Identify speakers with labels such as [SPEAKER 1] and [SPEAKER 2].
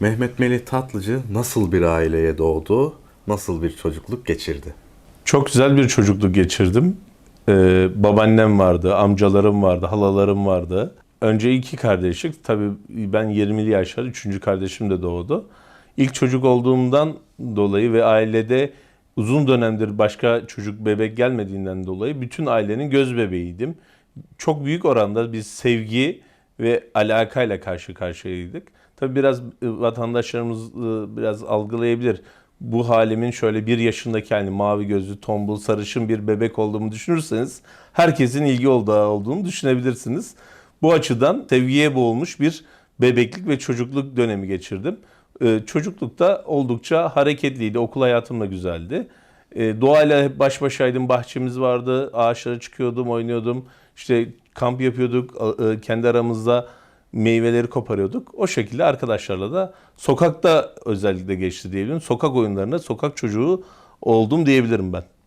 [SPEAKER 1] Mehmet Melih Tatlıcı nasıl bir aileye doğdu, nasıl bir çocukluk geçirdi?
[SPEAKER 2] Çok güzel bir çocukluk geçirdim. Ee, babaannem vardı, amcalarım vardı, halalarım vardı. Önce iki kardeşlik. Tabii ben 20'li yaşlar, üçüncü kardeşim de doğdu. İlk çocuk olduğumdan dolayı ve ailede uzun dönemdir başka çocuk bebek gelmediğinden dolayı bütün ailenin göz bebeğiydim. Çok büyük oranda biz sevgi ve alakayla karşı karşıyaydık. Tabii biraz e, vatandaşlarımız e, biraz algılayabilir. Bu halimin şöyle bir yaşındaki hani mavi gözlü, tombul, sarışın bir bebek olduğumu düşünürseniz herkesin ilgi olduğu olduğunu düşünebilirsiniz. Bu açıdan sevgiye boğulmuş bir bebeklik ve çocukluk dönemi geçirdim. Ee, çocuklukta oldukça hareketliydi. Okul hayatım da güzeldi. Doğayla hep baş başaydım. Bahçemiz vardı. Ağaçlara çıkıyordum, oynuyordum. İşte kamp yapıyorduk. e, Kendi aramızda meyveleri koparıyorduk. O şekilde arkadaşlarla da sokakta özellikle geçti diyebilirim. Sokak oyunlarına sokak çocuğu oldum diyebilirim ben.